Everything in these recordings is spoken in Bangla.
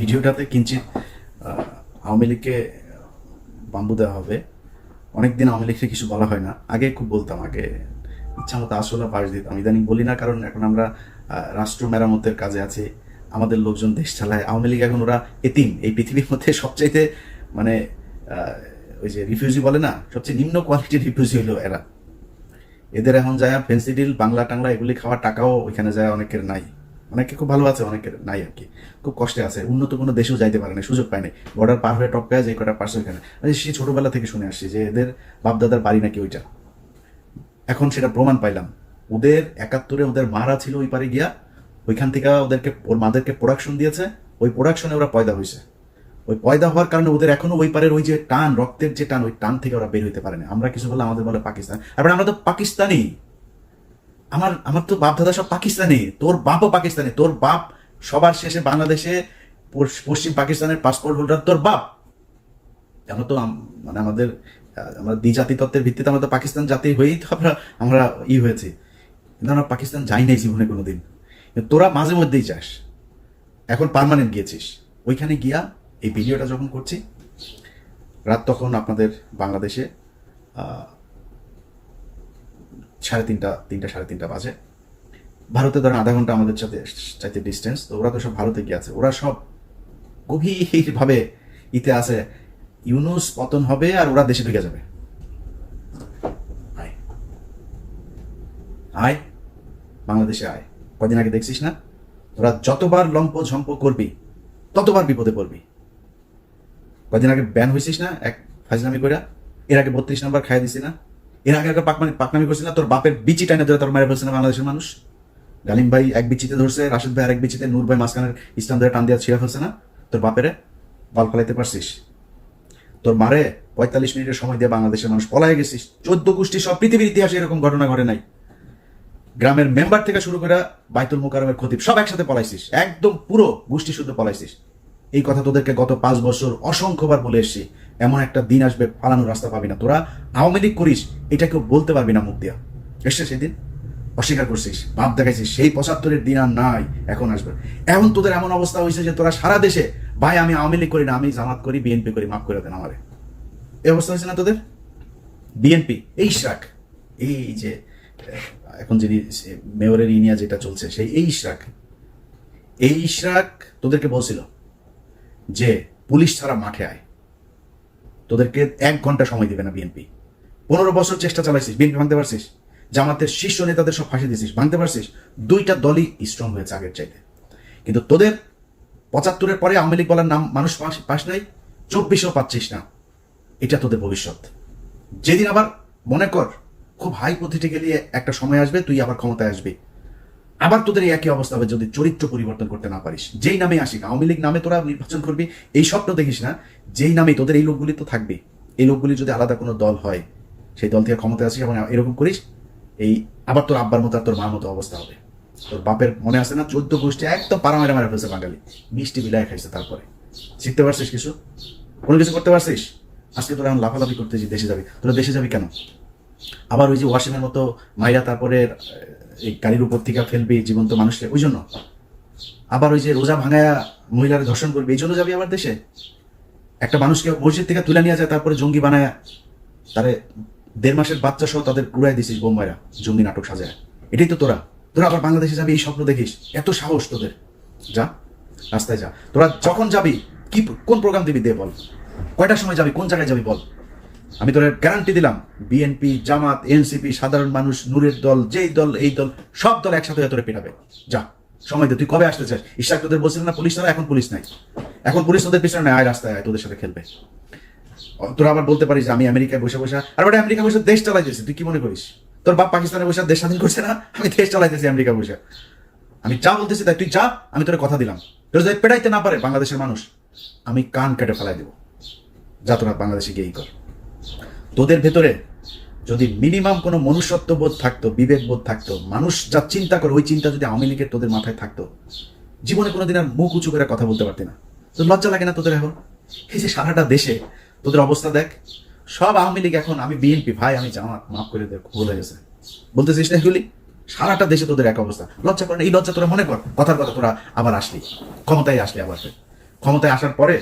ভিডিওটাতে কিঞ্চিত আওয়ামী লীগকে বাম্বু দেওয়া হবে। অনেকদিন আওয়ামী লীগকে কিছু বলা হয় না। আগে খুব বলতাম, আগে ইচ্ছা মতো আসলে পাশ দিতাম। ইদানিং বলি না, কারণ এখন আমরা রাষ্ট্র মেরামতের কাজে আছি। আমাদের লোকজন দেশ চালায়। আওয়ামী লীগ এখন ওরা এতিম। এই পৃথিবীর মধ্যে সবচাইতে মানে ওই যে রিফিউজি বলে না, সবচেয়ে নিম্ন কোয়ালিটির রিফিউজি হলো এরা। এদের এখন যায় ফেন্সিডিল বাংলা টাংলা এগুলি খাওয়ার টাকাও ওইখানে যায়, অনেকের নাই। অনেকে খুব ভালো আছে, অনেকের নাই আর কি। খুব কষ্টে আছে। উন্নত কোনো দেশেও যাইতে পারে না সুযোগ পায় না বর্ডার পার হয়ে টপকায় যে কটা পার্সেল এখানে। মানে সেই ছোটবেলা থেকে শুনে আসছি যে এদের বাপদাদার বাড়ি নাকি ওইটা। এখন সেটা প্রমাণ পাইলাম। ওদের একাত্তরে ওদের মারা ছিল ওই পারে গিয়া, ওইখান থেকে ওদেরকে, ওর মাদেরকে প্রোডাকশন দিয়েছে। ওই প্রোডাকশনে ওরা পয়দা হয়েছে ওই পয়দা হওয়ার কারণে ওদের এখনও ওই পারের ওই যে টান, রক্তের যে টান, ওই টান থেকে ওরা বের হইতে পারে না আমরা কিছু বলে আমাদের বলে পাকিস্তান। এবার আমরা তো পাকিস্তানি। আমার আমার তো বাপ দাদা সব পাকিস্তানি, তোর বাপও পাকিস্তানি, তোর বাপ সবার শেষে বাংলাদেশে পশ্চিম পাকিস্তানের পাসপোর্ট হোল্ডার তোর বাপ। আমরা তো মানে আমাদের আমরা দ্বিজাতি তত্ত্বের ভিত্তিতে আমরা তো পাকিস্তান জাতি হয়েই তো আমরা আমরা ই হয়েছি। কিন্তু আমরা পাকিস্তান যাই নাই জীবনে কোনোদিন। কিন্তু তোরা মাঝে মধ্যেই যাস। এখন পার্মানেন্ট গিয়েছিস। ওইখানে গিয়া এই ভিডিওটা যখন করছি, রাত তখন আপনাদের বাংলাদেশে সাড়ে তিনটা তিনটা, সাড়ে তিনটা বাজে। ভারতে ধরেন আধা ঘণ্টা আমাদের সাথে চাইতে ডিস্টেন্স তো ওরা তো সব ভারতে গিয়ে আছে। ওরা সব গভীরভাবে ইতে আছে। ইউনুস পতন হবে আর ওরা দেশে ঢুকে যাবে। আয়। বাংলাদেশে আয়। কদিন আগে দেখছিস না? তোরা যতবার লম্প ঝম্প করবি, ততবার বিপদে পড়বি। কদিন আগে ব্যান হয়েছিস না এক ফাজলামি করে এর আগে বত্রিশ নাম্বার খাই দিছি না? এর আগে একটা পাকমানি পাকনামি করছিস না, তোর বাপের বিচি টাইনে ধরে তোর মেরে ফেলছে না বাংলাদেশের মানুষ? গালিম ভাই এক বিচিতে ধরছে, রাশেদ ভাই আরেক বিচিতে, নূর ভাই মাঝখানের ইসলাম ধরে টান দিয়ে ছিঁড়ে ফেলছে না? তোর বাপেরে বাল ফলাইতে পারছিস? তোর মারে পঁয়তাল্লিশ মিনিটের সময় দিয়ে বাংলাদেশের মানুষ পলায় গেছিস। চোদ্দ গোষ্ঠী সব পৃথিবীর ইতিহাসে এরকম ঘটনা ঘটে নাই। গ্রামের মেম্বার থেকে শুরু করে বাইতুল মোকারমের খতিব সব একসাথে পলাইছিস। একদম পুরো গোষ্ঠী শুদ্ধ পলাইছিস। এই কথা তোদেরকে গত পাঁচ বছর অসংখ্যবার বলে এসছি। এমন একটা দিন আসবে, পালানোর রাস্তা পাবি না। তোরা আওয়ামী লীগ করিস, এটা কেউ বলতে পারবি না মুখ দিয়া। এসছে সেদিন, অস্বীকার করছিস, ভাব দেখাইছিস, সেই পঁচাত্তরের দিন আর নাই, এখন আসবে। এখন তোদের এমন অবস্থা হয়েছে যে তোরা সারা দেশে, ভাই, আমি আওয়ামী লীগ করি না, আমি জামাত করি, বিএনপি করি, মাফ করে দেন আমারে। এই অবস্থা হয়েছে না তোদের? বিএনপি, এই শাক, এই যে, এখন যিনি মেয়রের ইনিয়া যেটা চলছে, সেই এই ইশরাক এই ইশরাক তোদেরকে বলছিল যে পুলিশ ছাড়া মাঠে আয়। তোদেরকে এক ঘণ্টা সময় দিবে না বিএনপি পনেরো বছর চেষ্টা চালাইছিস বিএনপি ভাঙতে পারছিস? জামাতের শীর্ষ নেতাদের সব ফাঁসি দিয়েছিস, ভাঙতে পারছিস? দুইটা দলই স্ট্রং হয়েছে আগের চাইতে। কিন্তু তোদের পঁচাত্তরের পরে আওয়ামী লীগ বলার নাম মানুষ পাস নাই, চব্বিশেও পাচ্ছিস না। এটা তোদের ভবিষ্যৎ। যেদিন আবার মনে কর, খুব হাই গেলে একটা সময় আসবে, তুই আবার ক্ষমতায় আসবি। আবার তোদের একই অবস্থা হবে যদি চরিত্র পরিবর্তন করতে না পারিস। যেই নামে আসিক, আওয়ামী লীগ নামে তোরা নির্বাচন করবি, এই স্বপ্ন দেখিস না, যেই নামে তোদের এই লোকগুলি তো থাকবে। এই লোকগুলি যদি আলাদা কোনো দল হয়, সেই দল থেকে ক্ষমতায় আসিস এবং এরকম করিস, এই আবার তোর আব্বার মতো আর তোর মার মতো অবস্থা হবে। তোর বাপের মনে আছে না, চোদ্দ গোষ্ঠী একদম পাড়া মেরে মেরে ফেলছে বাঙালি। মিষ্টি বিলায় খাইছে তারপরে। শিখতে পারছিস কিছু? কোনো কিছু করতে পারছিস? আজকে তোরা এখন লাফালাফি করতে দেশে যাবি। তোরা দেশে যাবি কেন? আবার ওই যে ওয়াসিমের মতো মাইরা তারপরে এই গাড়ির উপর থেকে ফেলবি জীবন্ত মানুষকে ওই জন্য। আবার ওই যে রোজা ভাঙায়া মহিলার ধর্ষণ করবি, এই জন্য যাবি আমার দেশে। একটা মানুষকে মসজিদ থেকে তুলে নিয়ে যায়, তারপরে জঙ্গি বানায়, তারে দেড় মাসের বাচ্চা সহ তাদের উড়াই দিছিস বোম্বাইরা জঙ্গি নাটক সাজায়। এটাই তো তোরা। তোরা আবার বাংলাদেশে যাবি, এই স্বপ্ন দেখিস। এত সাহস তোদের। যা, রাস্তায় যা। তোরা যখন যাবি, কি, কোন প্রোগ্রাম দিবি দে বল। কয়টার সময় যাবি, কোন জায়গায় যাবি বল। আমি তোর গ্যারান্টি দিলাম বিএনপি জামাত এনসিপি সাধারণ মানুষ, নূরের দল, যেই দল, এই দল, সব দল একসাথে তোরে পেটাবে। যা, সময় তুই কবে আসতে চাস? ইশাক, তোদের বলছিল না, পুলিশ ছাড়া এখন পুলিশ নাই। এখন পুলিশ তোদের পিছনে নাই, আয় রাস্তায়, আয়, তোদের সাথে খেলবে। তোরা আবার বলতে পারিস আমি আমেরিকায় বসে বসে, আর ওটা আমেরিকা বসে দেশ চালাইতেছি তুই কি মনে করিস? তোর বাপ পাকিস্তানে বসে দেশ স্বাধীন করছে না, আমি দেশ চালাইতেছি আমেরিকা বসে। আমি যা বলতেছি তাই, তুই যা, আমি তোর কথা দিলাম। তোর যদি পেটাইতে না পারে বাংলাদেশের মানুষ, আমি কান কেটে ফেলাই দেবো। যা তোরা বাংলাদেশে গিয়েই কর। তোদের ভেতরে যদি মিনিমাম কোনো মনুষ্যত্ব বোধ থাকতো বিবেক বোধ থাকতো, মানুষ যা চিন্তা করে ওই চিন্তা যদি আওয়ামী লীগের তোদের মাথায় থাকতো, জীবনে কোনোদিন আর মুখ উঁচু করে কথা বলতে পারতি না। লজ্জা লাগে না তোদের এখন? এই যে সারাটা দেশে তোদের অবস্থা দেখ, সব আওয়ামী লীগ এখন, আমি বিএনপি ভাই, আমি জামাত, মাফ করে দেখ ভুল হয়ে গেছে। বলতেছিস না এগুলি? সারাটা দেশে তোদের এক অবস্থা। লজ্জা করে না? এই লজ্জা তোরা মনে কর, কথার কথা তোরা আবার আসলি, ক্ষমতায় আসলি আবার। ক্ষমতায় আসার পরে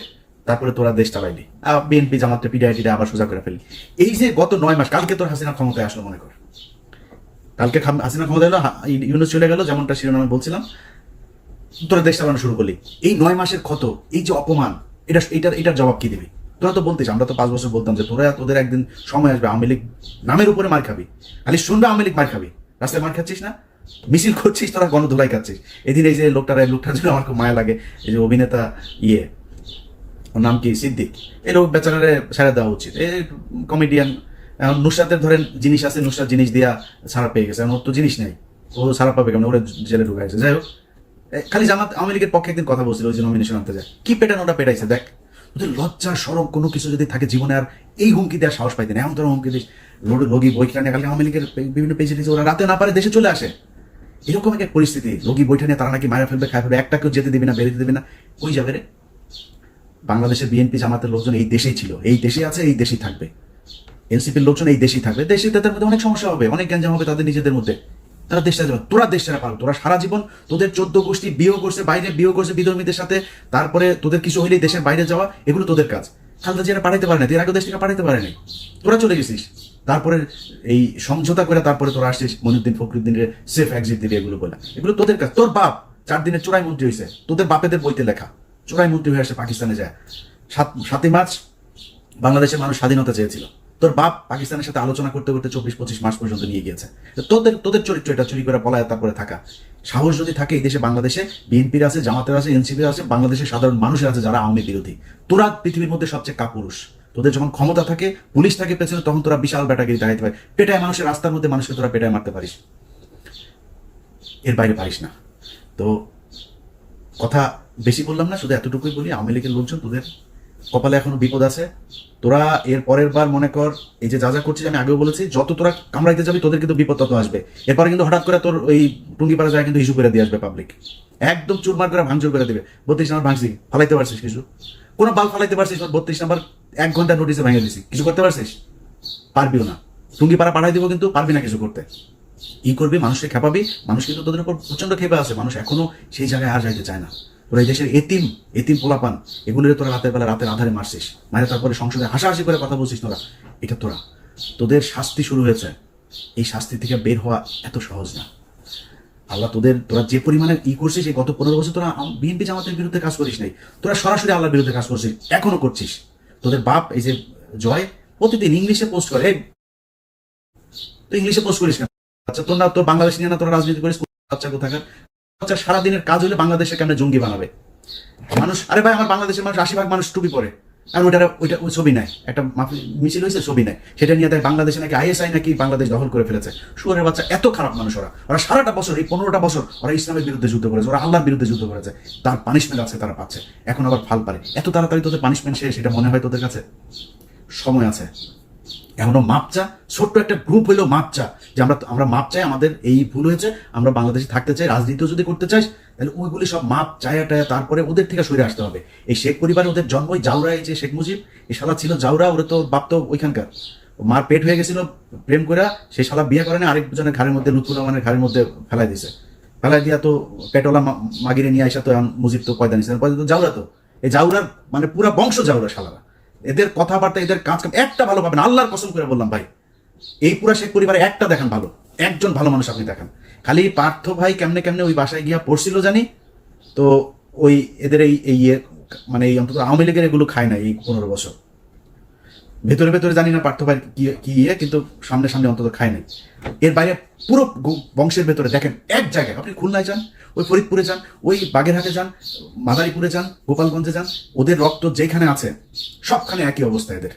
তারপরে তোরা দেশ চালাইলি। বিএনপি জামাতে পিডিআইটিটা আবার সোজা করে ফেললি। এই যে গত নয় মাস কালকে তোর হাসিনা ক্ষমতায় আসলো মনে কর। কালকে হাসিনা ক্ষমতা এলো ইউনুস চলে গেল যেমনটা শিরোনামে বলছিলাম। তোরা দেশ চালানো শুরু করলি। এই নয় মাসের ক্ষত এই যে অপমান এটা এটার এটার জবাব কি দিবি? তোরা তো বলতিস আমরা তো পাঁচ বছর বলতাম যে তোরা তোদের একদিন সময় আসবে আওয়ামী লীগ নামের উপরে মার খাবি। খালি শুনবে আওয়ামী লীগ মার খাবি। রাস্তায় মার খাচ্ছিস না? মিছিল করছিস তোরা গণধুলাই খাচ্ছিস। এদিন এই যে লোকটার এই লোকটার জন্য আমার খুব মায়া লাগে। এই যে অভিনেতা ইয়ে ওর নাম কি? সিদ্দিক। লোক বেচারারে ছেড়ে দেওয়া উচিত। এই কমেডিয়ান এখন নুসরাতের ধরেন জিনিস আছে, নুসরাত জিনিস দিয়া ছাড়া পেয়ে গেছে। এখন ওর তো জিনিস নেই। ও ছাড়া পাবে কেমন? ওরা জেলে ঢুকাইছে। যাই হোক। খালি জামাত আওয়ামী লীগের পক্ষে একদিন কথা বলছিল, ওই যে নমিনেশন আনতে যায়। কি পেটানো ওটা পেটাইছে? দেখ ওদের লজ্জা, সরম কোনো কিছু যদি থাকে জীবনে, আর এই হুমকি দেওয়ার সাহস পাইতেন এমন তোর হুমকি দিস, রোগ- রোগী বইখানে কালকে আওয়ামী লীগের বিভিন্ন পেজে দিয়েছে ওরা রাতে না পারে দেশে চলে আসে। এরকম একটা পরিস্থিতি। রোগী বইটা নিয়ে তারা নাকি মারা ফেলবে, খায় ফেলবে, একটা কেউ যেতে দিবে না, বেরোতে দেবে না। ওই যাবে রে? বাংলাদেশের বিএনপি জামাতের লোকজন এই দেশেই ছিল। এই দেশে আছে, এই দেশেই থাকবে। এনসিপির লোকজন এই দেশেই থাকবে। দেশে তাদের মধ্যে অনেক সমস্যা হবে, অনেক গ্যাঞ্জাম হবে তাদের নিজেদের মধ্যে। তারা দেশ যাবে তোরা দেশ ছেড়ে পারো। তোরা সারা জীবন তোদের চোদ্দ গোষ্ঠী বিয়ে করছে, বাইরে বিয়ে করছে বিধর্মীদের সাথে, তারপরে তোদের কিছু হইলেই দেশের বাইরে যাওয়া, এগুলো তোদের কাজ। খালদা জিয়ারা পাঠাইতে পারে না এর আগে দেশ থেকে পাঠাইতে পারেনি তোরা চলে গেছিস। তারপরে এই সমঝোতা করে তারপরে তোরা আসছিস মনুদ্দিন ফখরুদ্দিনের সেফ এক্সিট দিবি এগুলো বলে। এগুলো তোদের কাজ, তোর বাপ চার দিনের চোরাই মন্ত্রী হয়েছে তোদের বাপেদের বইতে লেখা। চোরাই মন্ত্রী হয়ে আসে পাকিস্তানে যায়। সাত সাতই মার্চ বাংলাদেশের মানুষ স্বাধীনতা চেয়েছিল। তোর বাপ পাকিস্তানের সাথে আলোচনা করতে করতে চব্বিশ পঁচিশ মাস পর্যন্ত নিয়ে গিয়েছে। তোদের তোদের চরিত্র এটা, চুরি করে পলায় তারপরে থাকা। সাহস যদি থাকে এই দেশে, বাংলাদেশে, বিএনপির আছে, জামাতের আছে এনসিপির আছে বাংলাদেশের সাধারণ মানুষের আছে যারা আওয়ামী বিরোধী। তোরা পৃথিবীর মধ্যে সবচেয়ে কাপুরুষ। তোদের যখন ক্ষমতা থাকে, পুলিশ থাকে পেছনে, তখন তোরা বিশাল ব্যাটাগিরি দেখাইতে পারে পেটায় মানুষের রাস্তার মধ্যে মানুষকে তোরা পেটায় মারতে পারিস। এর বাইরে পারিস না। তো কথা বেশি বললাম না, শুধু এতটুকুই বলি, আওয়ামী লীগের লোকজন তোদের কপালে এখনও বিপদ আছে। তোরা এর পরের বার মনে কর, এই যে যা যা করছিস, আমি আগেও বলেছি, যত তোরা কামড়াইতে যাবি, তোদের কিন্তু বিপদ তত আসবে। এরপরে কিন্তু হঠাৎ করে তোর ওই টুঙ্গিপাড়া যায় কিন্তু ইস্যু করে দিয়ে আসবে পাবলিক একদম চুরমার করে ভাঙচুর করে দেবে। বত্রিশ নাম্বার ভাঙছি, ফালাইতে পারছিস কিছু? কোনো বাল ফালাইতে পারছিস বত্রিশ নাম্বার এক ঘণ্টা নোটিসে ভেঙে দিছি। কিছু করতে পারছিস? পারবিও না। টুঙ্গিপাড়া পাঠাই দিব কিন্তু পারবি না কিছু করতে। ই করবি? মানুষকে খেপাবি। মানুষ কিন্তু তোদের উপর প্রচণ্ড খেপে আছে। মানুষ এখনও সেই জায়গায় আর যাইতে চায় না। তোরা এই দেশের এতিম এতিম পোলাপান, এগুলোর তোরা রাতের বেলা রাতের আধারে মারছিস। মারে তারপরে সংসদে হাসাহাসি করে কথা বলছিস তোরা। এটা তোরা। তোদের শাস্তি শুরু হয়েছে। এই শাস্তি থেকে বের হওয়া এত সহজ না। আল্লাহ তোদের, তোরা যে পরিমাণে ই করছিস, এই গত পনেরো বছর তোরা বিএনপি জামাতের বিরুদ্ধে কাজ করিস নাই। তোরা সরাসরি আল্লাহর বিরুদ্ধে কাজ করছিস, এখনও করছিস। তোদের বাপ এই যে জয়, প্রতিদিন ইংলিশে পোস্ট করে তুই ইংলিশে পোস্ট করিস কেন? আচ্ছা তোর না, তোর বাংলাদেশ নিয়ে না তোরা রাজনীতি করিস বাচ্চা কোথাকার? আচ্ছা সারাদিনের কাজ হলে বাংলাদেশে কেমন জঙ্গি বানাবে? মানুষ, আরে ভাই, আমার বাংলাদেশের মানুষ, আশি ভাগ মানুষ টুপি পরে। আর ওইটা ওইটা ওই ছবি নাই। একটা মিছিল হয়েছে, ছবি নাই। সেটা নিয়ে দেয় বাংলাদেশে নাকি আইএসআই নাকি বাংলাদেশ দখল করে ফেলেছে। শুয়ারের বাচ্চা, এত খারাপ মানুষ ওরা। ওরা সারাটা বছর, এই পনেরোটা বছর ওরা ইসলামের বিরুদ্ধে যুদ্ধ করেছে, ওরা আল্লাহর বিরুদ্ধে যুদ্ধ করেছে। তার পানিশমেন্ট আছে, তারা পাচ্ছে। এখন আবার ফাল পারে। এত তাড়াতাড়ি তোদের পানিশমেন্ট শেষ, এটা মনে হয় তোদের কাছে? সময় আছে। এখনও মাপ চা ছোট্ট একটা গ্রুপ হইলেও মাপ চা যে আমরা আমরা মাপ চাই আমাদের এই ভুল হয়েছে, আমরা বাংলাদেশে থাকতে চাই, রাজনীতিও যদি করতে চাই তাহলে ওইগুলি সব মাপ, চায়া, টায়া, তারপরে ওদের থেকে সরে আসতে হবে। এই শেখ পরিবারে ওদের জন্ম ওই জাউরাই যে শেখ মুজিব, এই শালা ছিল জাউরা, ওরা তো বাপ তো ওইখানকার। মার পেট হয়ে গেছিল, প্রেম করে সেই শালা বিয়ে করে না আরেকজনের ঘাড়ের মধ্যে লুৎফুর রহমানের ঘাড়ের মধ্যে ফেলাই দিছে। ফেলাই দিয়া তো পেটওয়ালা মাগিরে নিয়ে আসা তো মুজিব তো পয়দা নিছে পয়দা তো জাউরা তো। এই জাউরার মানে পুরা বংশ জাউরা শালারা। এদের কথাবার্তা, এদের কাজ কাম, একটা ভালো পাবেন। আল্লাহর কসম করে বললাম ভাই, এই পুরা শেখ পরিবারে একটা দেখেন ভালো। একজন ভালো মানুষ আপনি দেখেন। খালি পার্থ ভাই কেমনে কেমনে ওই বাসায় গিয়া পড়ছিল জানি? তো ওই এদের এই এই ইয়ে মানে এই অন্তত আওয়ামী লীগের এগুলো খায় না এই পনেরো বছর। ভেতরে ভেতরে জানি না পার্থ ভাই কি ইয়ে কিন্তু সামনে সামনে অন্তত খায় নাই। এর বাইরে পুরো বংশের ভেতরে দেখেন, এক জায়গায়। আপনি খুলনায় যান, ওই ফরিদপুরে যান, ওই বাগেরহাটে যান, মাদারীপুরে যান, গোপালগঞ্জে যান, ওদের রক্ত যেখানে আছে, সবখানে একই অবস্থা এদের।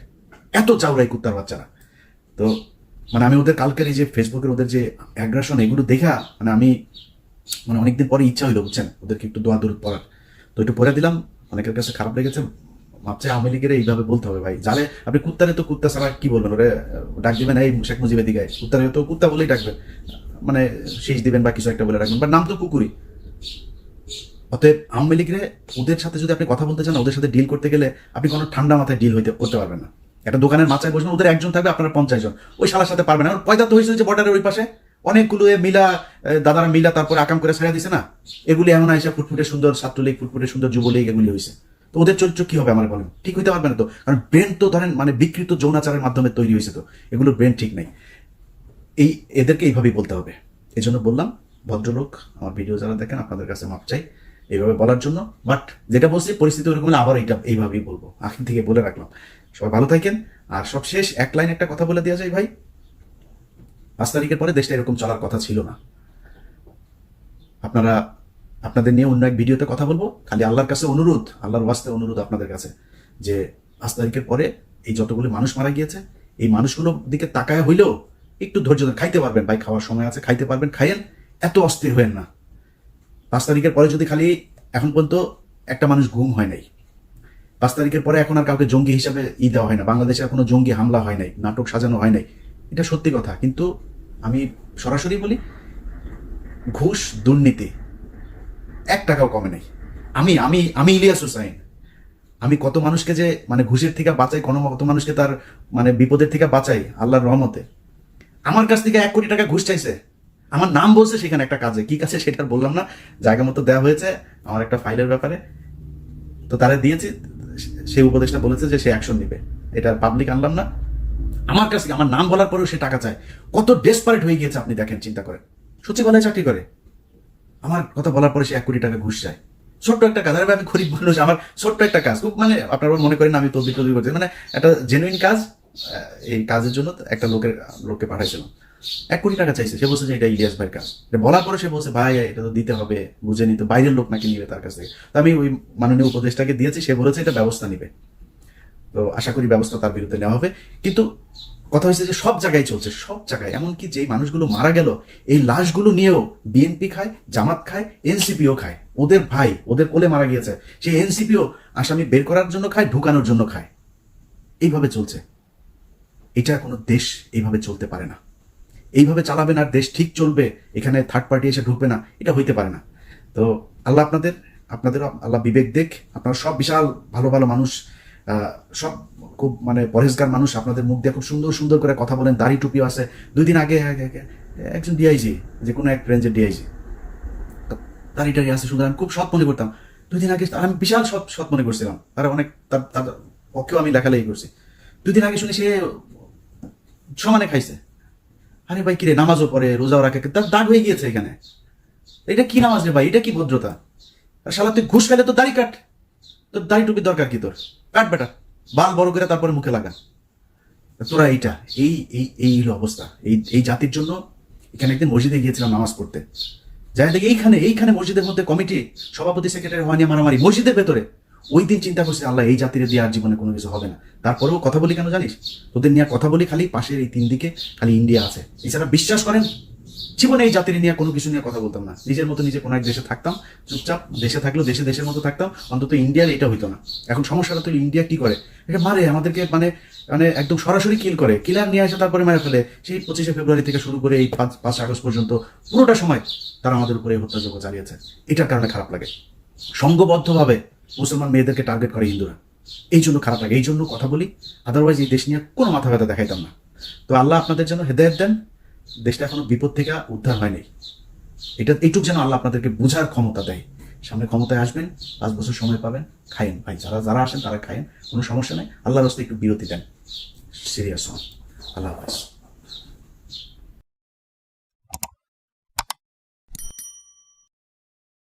এত চাউরাই কুত্তার বাচ্চারা। তো মানে আমি ওদের কালকের এই যে ফেসবুকের ওদের যে অ্যাগ্রাসন এগুলো দেখা মানে আমি মানে অনেকদিন পরে ইচ্ছা হইল, বুঝছেন? ওদেরকে একটু দোয়া দূর পড়ার। তো একটু পড়ে দিলাম, অনেকের কাছে খারাপ লেগেছে ভাবছে আওয়ামী লীগের এইভাবে বলতে হবে ভাই। জানে? আপনি কুত্তারে তো কুত্তা ছাড়া কি বলবেন ওরে? ডাক দিবেন, এই শেখ মুজিবের দিকে। কুত্তারে তো কুত্তা বলেই ডাকবেন। মানে শীষ দিবেন বা কিছু একটা বলে রাখবেন। বা নাম তো কুকুরি অতএব আওয়ামী লীগের ওদের সাথে যদি আপনি কথা বলতে চান, ওদের সাথে ডিল করতে গেলে আপনি কোনো ঠান্ডা মাথায় ডিল হইতে, করতে পারবেন না। একটা দোকানের মাথায় বসবেন, ওদের একজন থাকবে, আপনারা পঞ্চাশ জন। ওই শালার সাথে পারবেন না। পয়দা তো হয়েছে যে বর্ডারের ওই পাশে। অনেকগুলো এ মিলা দাদারা মিলা তারপরে আকাম করে ছেড়ে দিছে না। এগুলি এমন আইসা ফুটফুটে সুন্দর, ছাত্রলীগ ফুটফুটে সুন্দর যুবলীগ এগুলি হয়েছে তো ওদের চরিত্র কি হবে আমার বলেন? ঠিক হইতে পারবে না তো। কারণ ব্রেন তো ধরেন মানে বিকৃত যৌনাচারের মাধ্যমে তৈরি হয়েছে তো। এগুলোর ব্রেন ঠিক নেই। এই, এদেরকে এইভাবেই বলতে হবে। এই জন্য বললাম, ভদ্রলোক, আমার ভিডিও যারা দেখেন, আপনাদের কাছে মাপ চাই। এইভাবে বলার জন্য। বাট যেটা বলছি, পরিস্থিতি ওরকম আবার এইটা, এইভাবেই বলব। আখির থেকে বলে রাখলাম। সবাই ভালো থাকেন। আর সব শেষ এক লাইন একটা কথা বলে দেওয়া যায় ভাই। পাঁচ তারিখের পরে দেশটা এরকম চলার কথা ছিল না। আপনারা আপনাদের নিয়ে অন্য এক ভিডিওতে কথা বলব। খালি আল্লাহর কাছে অনুরোধ, আল্লাহর ওয়াস্তে অনুরোধ আপনাদের কাছে যে পাঁচ তারিখের পরে এই যতগুলি মানুষ মারা গিয়েছে, এই মানুষগুলোর দিকে তাকায় হইলেও একটু ধৈর্য ধরে খাইতে পারবেন। ভাই, খাওয়ার সময় আছে, খাইতে পারবেন, খাইয়েন। এত অস্থির হয়েন না। পাঁচ তারিখের পরে যদি খালি এখন পর্যন্ত একটা মানুষ ঘুম হয় নাই, পাঁচ তারিখের পরে এখন আর কাউকে জঙ্গি হিসাবে ই দেওয়া হয় না। বাংলাদেশে কোনো জঙ্গি হামলা হয় নাই, নাটক সাজানো হয় নাই। এটা সত্যি কথা। কিন্তু আমি সরাসরি বলি, ঘুষ দুর্নীতি এক টাকাও কমে নাই। আমি আমি আমি ইলিয়াস হুসাইন। আমি কত মানুষকে যে মানে ঘুষের থেকে বাঁচাই, কোনো কত মানুষকে তার মানে বিপদের থেকে বাঁচাই আল্লাহর রহমতে। আমার কাছ থেকে এক কোটি টাকা ঘুষ চাইছে। আমার নাম বলছে সেখানে একটা কাজে। কি কাছে সেটা বললাম না। জায়গা মতো দেওয়া হয়েছে। আমার একটা ফাইলের ব্যাপারে। তো তারা দিয়েছি। সেই উপদেশটা বলেছে যে সে অ্যাকশন নেবে। এটা পাবলিক আনলাম না। আমার কাছে, আমার নাম বলার পরেও সে টাকা চায়। কত ডেসপারেট হয়ে গিয়েছে, আপনি দেখেন, চিন্তা করেন। সচিবালয়ে চাকরি করে। আমার কথা বলার পরে সে এক কোটি টাকা ঘুষ চায়। ছোট্ট একটা কাজ। আমি গরিব মানুষ, আমার ছোট্ট একটা কাজ। খুব মানে আপনারা মনে করেন আমি তদবির তদবির করছি। মানে একটা জেনুইন কাজ এই কাজের জন্য একটা লোকের, লোককে পাঠাইছিলাম। এক কোটি টাকা চাইছে। সে বলছে যে এটা ইলিয়াস ভাইয়ের কাজ। বলার পরে সে বলছে, ভাই, এটা তো দিতে হবে, বুঝে নিতে বাইরের লোক নাকি নিবে তার কাছ থেকে। তো আমি ওই মাননীয় উপদেষ্টাকে দিয়েছি, সে বলেছে, এটা ব্যবস্থা নিবে। তো আশা করি ব্যবস্থা তার বিরুদ্ধে নেওয়া হবে। কিন্তু কথা হয়েছে যে সব জায়গায় চলছে, সব জায়গায়। এমনকি যে মানুষগুলো মারা গেল, এই লাশগুলো নিয়েও বিএনপি খায়, জামাত খায় এনসিপিও খায়। ওদের ভাই, ওদের কোলে মারা গিয়েছে। সেই এনসিপিও আসামি বের করার জন্য খায়, ঢুকানোর জন্য খায়। এইভাবে চলছে। এটা কোনো দেশ এইভাবে চলতে পারে না। এইভাবে চালাবেন আর দেশ ঠিক চলবে, এখানে থার্ড পার্টি এসে ঢুকবে না, এটা হইতে পারে না। তো আল্লাহ আপনাদের আপনাদের আল্লাহ বিবেক দেখ, আপনারা সব বিশাল, ভালো ভালো মানুষ। সব খুব মানে পরেশগার মানুষ আপনাদের মুখ দিয়ে খুব সুন্দর সুন্দর করে কথা বলেন, দাড়ি টুপিও আছে। দুই দিন আগে একজন ডিআইজি যে কোনো এক রেঞ্জের ডিআইজি দাড়ি টাড়ি আছে সুন্দর, আমি খুব সৎ মনে করতাম। দুই দিন আগে, আমি বিশাল সৎ সৎ মনে করছিলাম। তারা অনেক, তার পক্ষেও আমি লেখালেখি করছি। দুই দিন আগে শুনি সে সমানে খাইছে। আরে ভাই, কিরে, নামাজও পড়ে, রোজাও রাখে, তার দাগ হয়ে গিয়েছে এখানে। এটা কি নামাজ রে ভাই? এটা কি ভদ্রতা? আর শালা, তুই ঘুষ খাইলে তো দাড়ি কাট। তোর দাড়ি টুপির দরকার কি তোর? কাট বাল বড় করে তারপরে মুখে লাগা। তোরা এইটা, এই এই এই হলো অবস্থা। এই এই জাতির জন্য এখানে একদিন মসজিদে গিয়েছিলাম নামাজ পড়তে। যাই দেখি এইখানে এইখানে মসজিদের মধ্যে কমিটি, সভাপতি, সেক্রেটারি হওয়া নিয়ে মারামারি মসজিদের ভেতরে। ওই দিন চিন্তা করছি, আল্লাহ, এই জাতির দিয়ে আর জীবনে কোনো কিছু হবে না। তারপরেও কথা বলি কেন জানিস? তোদের নিয়ে কথা বলি, খালি পাশের এই তিন দিকে খালি ইন্ডিয়া আছে। এছাড়া বিশ্বাস করেন জীবনে এই জাতির নিয়ে কোনো কিছু নিয়ে কথা বলতাম না। নিজের মতো নিজে কোনো এক দেশে থাকতাম, চুপচাপ দেশে থাকলেও দেশে দেশের মতো থাকতাম, অন্তত ইন্ডিয়ার এটা হইতো না। এখন সমস্যাটা তো ইন্ডিয়া কি করে? এটা মারে, আমাদেরকে মানে মানে একদম সরাসরি কিল করে। কিলার নিয়ে আসে তারপরে মেরে ফেলে। সেই পঁচিশে ফেব্রুয়ারি থেকে শুরু করে এই পাঁচ পাঁচ আগস্ট পর্যন্ত পুরোটা সময় তারা আমাদের উপরে এই হত্যাযোগ্য চালিয়েছে। এটার কারণে খারাপ লাগে। সংঘবদ্ধভাবে মুসলমান মেয়েদেরকে টার্গেট করে হিন্দুরা। এই জন্য খারাপ লাগে। এই জন্য কথা বলি। আদারওয়াইজ এই দেশ নিয়ে কোনো মাথা ব্যথা দেখাইতাম না। তো আল্লাহ আপনাদের জন্য হেদায়ত দেন। দেশটা এখনও বিপদ থেকে উদ্ধার হয়নি। এটা এইটুক যেন আল্লাহ আপনাদেরকে বোঝার ক্ষমতা দেয়। সামনে ক্ষমতায় আসবেন, পাঁচ বছর সময় পাবেন খায়েন ভাই, যারা যারা আসেন তারা খায়েন কোনো সমস্যা নেই। আল্লাহর হস্তে একটু বিরতি দেন। সিরিয়াস হন। আল্লাহ হাফেজ।